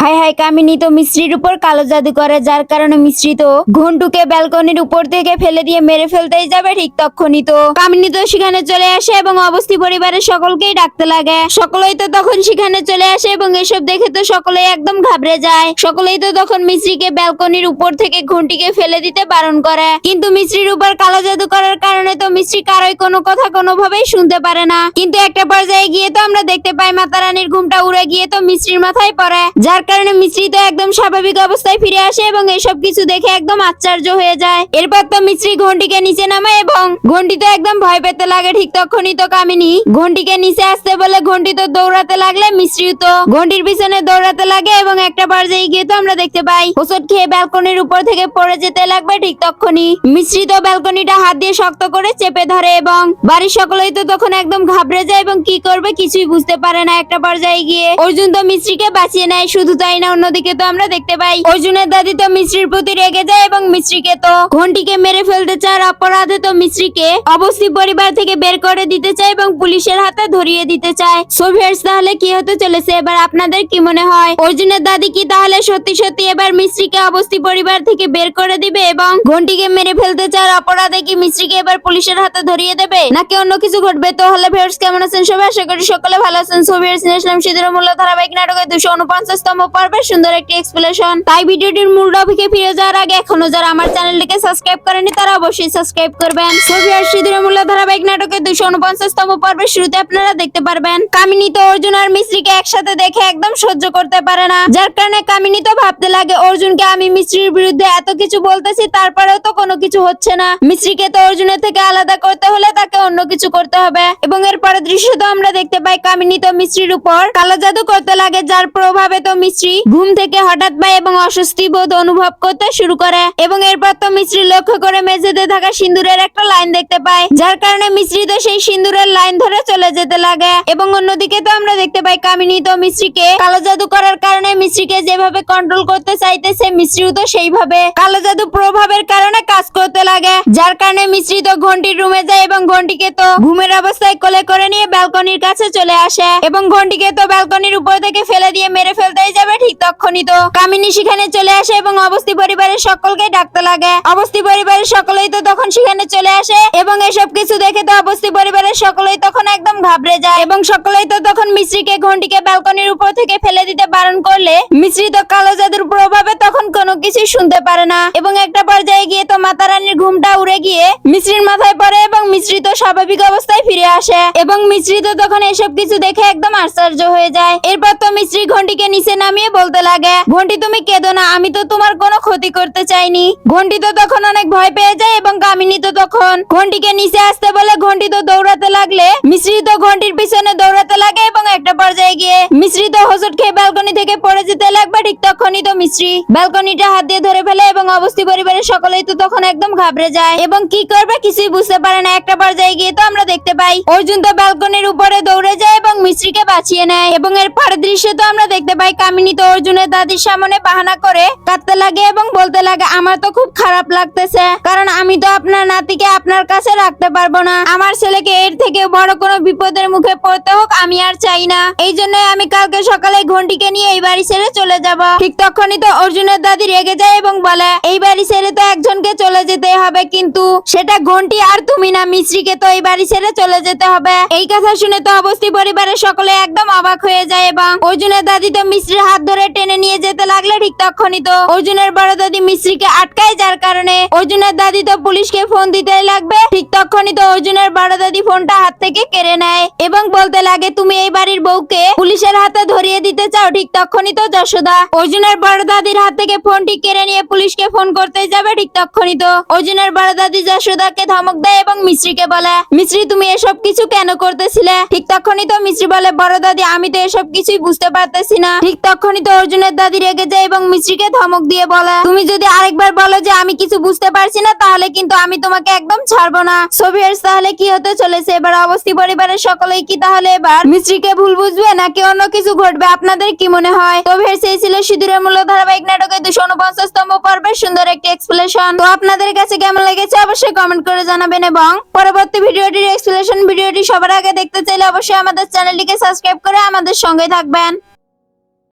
High high কামিনী, তো মিস্ত্রির উপর কালো জাদু করে, যার কারণে মিস্ত্রি তো ঘন্টুকে ব্যালকনির উপর থেকে ফেলে দিয়ে মেরে ফেলতেই যাবে ঠিক তখনই তো। কামিনী তো সেখানে চলে আসে এবং অবস্থি পরিবারের সকলকেই ডাকতে লাগে। সকলেই তো তখন সেখানে চলে আসে এবং এসব দেখে তো সকলেই একদম ঘাবড়ে যায়। সকলেই তো তখন মিস্ত্রিকে ব্যালকনির উপর থেকে ঘন্টিকে ফেলে দিতে বারণ করে। কিন্তু মিস্ত্রির উপর কালো জাদু করার কারণে তো মিস্ত্রি কারোই কোনো কথা কোনোভাবেই শুনতে পারে না। কিন্তু একটা পর্যায়ে গিয়ে তো আমরা দেখতে পাই মাতা রানীর ঘুমটা উড়ে গিয়ে তো মিস্ত্রির মাথায় পড়ে। যার কারণে মিস্ত্রি তো একদম স্বাভাবিক অবস্থায় ফিরে আসে এবং এসব কিছু দেখে একদম আশ্চর্য হয়ে যায়। এরপর তো মিস্ত্রি ঘন্টিকে নিচে নামে এবং ঘন্টি তো একদম ভয় পেতে লাগে, ঠিক তখনই তো কামিনী ঘন্টিকে নিচে আসতে বলে ঘন্টি তো দৌড়াতে লাগলে মিস্ত্রি তো ঘন্টির পিছনে দৌড়াতে লাগে এবং একটা পর্যায়ে গিয়ে তো আমরা দেখতে পাই, ওষুধ খেয়ে ব্যালকনির উপর থেকে পড়ে যেতে লাগবে, ঠিক তখনই মিস্ত্রি তো ব্যালকনিটা হাত দিয়ে শক্ত করে চেপে ধরে এবং বাড়ির সকলেই তো তখন একদম ঘাবড়ে যায় এবং কি করবে কিছুই বুঝতে পারে না একটা পর্যায়ে গিয়ে। অর্জুন তো মিস্ত্রিকে বাঁচিয়ে নেয়, শুধু তাই না, অন্যদিকে তো আমরা দেখতে পাই। অর্জুনের দাদি তো মিস্ত্রির প্রতি রেগে যায় এবং মিস্ত্রিকে তো ঘন্টিকে মেরে ফেলতে চার অপরাধে তো মিস্ত্রিকে অবস্থি পরিবার থেকে বের করে দিতে চায় এবং পুলিশের হাতে ধরিয়ে দিতে চায়। সোভিয়ার্স তাহলে কি হতে চলেছে? এবার আপনাদের কি মনে হয়? অর্জুনের দাদি কি তাহলে সত্যি সত্যি এবার মিস্ত্রিকে অবস্থি পরিবার থেকে বের করে দিবে এবং ঘন্টিকে মেরে ফেলতে চার অপরাধে কি মিস্ত্রিকে এবার পুলিশের হাতে ধরিয়ে দেবে? নাকি অন্য কিছু ঘটবে? তো হলে ভিউয়ার্স কেমন আছেন সবাই? আশা করি সকলে ভালো আছেন। সোভিয়ার্স ইসলাম সিদ্ধর মূল্য ধারাবাহিক নাটকের দুশো উনপঞ্চাশতম পর্বের সুন্দর একটি এক্সপ্লেশন তাই ভিডিওটির মূল টপিকে ফিরে যাওয়ার আগে এখনও যারা আমার চ্যানেলটিকে সাবস্ক্রাইব করেনি তারা অবশ্যই সাবস্ক্রাইব করবেন। সোভিয়ার সিদ্ধর মূল্য ধারাবাহিক নাটকের দুশো উনপঞ্চাশতম পর্বের শুরুতে আপনারা দেখতে পারবেন। কামিনী তো অর্জুন আর মিস্ত্রিকে একসাথে দেখে একদম সহ্য করতে পারে না। যার কারণে কামিনী তো ভাবতে লাগে, অর্জুনকে আমি মিস্ত্রির বিরুদ্ধে এত কিছু বলতেছি, তারপরেও তো কোনো কিছু হচ্ছে না। মিস্ত্রিকে তো অর্জুনের থেকে আলাদা করতে হলে তাকে অন্য কিছু করতে হবে। এবং এর পরের দৃশ্য তো আমরা দেখতে পাই কামিনী তো মিস্ত্রির উপর। কালো জাদু করতে লাগে, যার প্রভাবে তো মিস্ত্রি ঘুম থেকে হঠাৎ পায় এবং অস্বস্তি বোধ অনুভব করতে শুরু করে এবং এরপর তো মিস্ত্রি লক্ষ্য করে মেঝেতে থাকা সিন্দুরের একটা লাইন দেখতে পায়, যার কারণে মিস্ত্রি তো সেই সিন্দুরের লাইন ধরে চলে যেতে লাগে। এবং অন্যদিকে তো আমরা দেখতে পাই কামিনী তো মিস্ত্রিকে কালো জাদু করার কারণে মিস্ত্রিকে যেভাবে কন্ট্রোল করতে চাইতেছে মিস্ত্রিও তো সেইভাবে কালো জাদু প্রভাবের কারণে কাজ করতে লাগে। যার কারণে মিস্ত্রি তো ঘন্টির রুমে যায় এবং ঘন্টিকে তো ঘুমের অবস্থায় কোলে করে নিয়ে ব্যালকনির কাছে চলে আসে এবং ঘন্টিকে তো ব্যালকনির উপর থেকে ফেলে দিয়ে মেরে ফেলতেই যাবে। ঠিক তখনই তো। কামিনী সেখানে চলে আসে এবং অবস্থি পরিবারের সকলকে ডাকতে লাগে। অবস্থি পরিবারের সকলেই তো তখন সেখানে চলে আসে এবং এসব কিছু দেখে তো অবস্থি পরিবারের সকলেই তখন একদম ঘাবড়ে যায় এবং সকলেই তো তখন মিস্ত্রিকে ঘন্টিকে ব্যালকনির উপর থেকে ফেলে দিতে বারণ করলে মিস্ত্রি তো কালো জাদুর প্রভাবে তখন কোনো কিছু শুনতে পারে না এবং একটা পর্যায়ে গিয়ে তো মাতা রানীর ঘুমটা উড়ে গিয়ে মিস্ত্রির মাথায় পড়ে এবং মিস্ত্রি তো স্বাভাবিক অবস্থায় ফিরে আসে এবং মিস্ত্রি তো তখন এসব কিছু দেখে একদম আশ্চর্য হয়ে যায়। এরপর তো মিস্ত্রি ঘন্টিকে নিচে নামিয়ে বলতে লাগে। ঘন্টি, তুমি কেঁদো না, আমি তো তোমার কোনো ক্ষতি করতে চাইনি। ঘন্টি তো তখন অনেক ভয় পেয়ে যায় এবং কামিনী তো তখন ঘন্টিকে নিচে আসতে বলে, ঘন্টি তো দৌড়াতে লাগলে। মিস্ত্রি তো ঘন্টির পিছনে দৌড়াতে লাগে এবং একটা পর্যায়ে গিয়ে মিস্ত্রি তো হোসট খেয়ে ব্যালকনি থেকে পড়ে যেতে লাগবে। ঠিক তখনই তো মিস্ত্রি ব্যালকনিটা হাত দিয়ে ধরে ফেলে এবং অবস্থি পরিবারের সকলেই তো তখন একদম ঘাবড়ে যায়। এবং কি করবে কিছুই বুঝতে পারে না। একটা পর্যায়ে গিয়ে তো আমরা দেখতে পাই, অর্জুন তো ব্যালকনির উপরে দৌড়ে যায় এবং মিস্ত্রিকে বাঁচিয়ে নেয়। এবং এর পরের দৃশ্যে তো আমরা দেখতে পাই কামিনী তো অর্জুনের দাদির সামনে বাহানা করে কাঁদতে লাগে এবং বলতে লাগে, আমার তো খুব খারাপ লাগতেছে। কারণ আমি তো আপনার নাতিকে আপনার কাছে রাখতে পারব না। আমার ছেলেকে এর থেকে বড় কোনো বিপদের মুখে পড়তে হোক আমি আর চাই না। এই জন্য আমি কালকে সকালে ঘন্টিকে নিয়ে এই বাড়ি ছেড়ে চলে যাব। ঠিক তখনই তো অর্জুনের দাদি রেগে যায় এবং বলে, এই বাড়ি ছেড়ে তো একজনকে চলে যেতে হবে কিন্তু সেটা ঘন্টি আর তুমি না মিস্ত্রিকে তো এই বাড়ি ছেড়ে চলে যেতে হবে। এই কথা শুনে তো অবস্থি পরিবারের সকলে একদম অবাক হয়ে যায় এবং অর্জুনের দাদি তো মিস্ত্রির হাত ধরে টেনে নিয়ে যেতে লাগলে ঠিক তখনই তো। অর্জুনের বড় দাদি মিস্ত্রিকে আটকায় যার কারণে অর্জুনের দাদি তো পুলিশকে ফোন দিতে লাগবে। ঠিক তখনই তো অর্জুনের বড় দাদি ফোনটা হাত থেকে কেড়ে নেয় এবং বলতে লাগে, তুমি এই বাড়ির বউকে পুলিশের হাতে ধরিয়ে দিতে চাও? ঠিক তখনই তো যশোদা অর্জুনের বড় দাদির হাত থেকে ফোনটি কেড়ে নিয়ে পুলিশকে ফোন করতে যাবে। ঠিক তখনই তো অর্জুনের বড় দাদি যশোদাকে ধমক দেয় এবং মিস্ত্রিকে বলে মিস্ত্রি তুমি এসব কিছু কেন করতেছিলে? ঠিক তখনই তো মিস্ত্রি বলে, বড় দাদি, আমি তো এসব কিছুই বুঝতে পারতেছি না। ঠিক তখনই তো অর্জুনের দাদি রেগে যায় এবং মিস্ত্রিকে ধমক দিয়ে বলে, তুমি যদি আরেকবার বলো যে আমি কিছু বুঝতে পারছি না, তাহলে কিন্তু আমি তোমাকে একদম ছাড়বো না। সোভিয়ার্স তাহলে কি হতে চলেছে? এবার অবস্থি পরিবারের সকলেই কি তাহলে এবার মিস্ত্রিকে ভুল বুঝবে নাকি অন্য কিছু ঘটবে? আপনাদের কি মনে হয়? সোভিয়ার্স এই ছিল সিঁদুরের মূল্য ধারাবাহিক নাটকের দুশো উনপঞ্চাশতম পর্বের সুন্দর একটি এক্সপ্লেশন তো আপনাদের কাছে কেমন লেগেছে অবশ্যই কমেন্ট করে জানাবেন এবং পরবর্তী ভিডিওটির এক্সপ্লেশন ভিডিওটি সবার আগে দেখতে চাইলে অবশ্যই আমাদের চ্যানেলটিকে সাবস্ক্রাইব করে আমাদের সঙ্গে থাকবেন।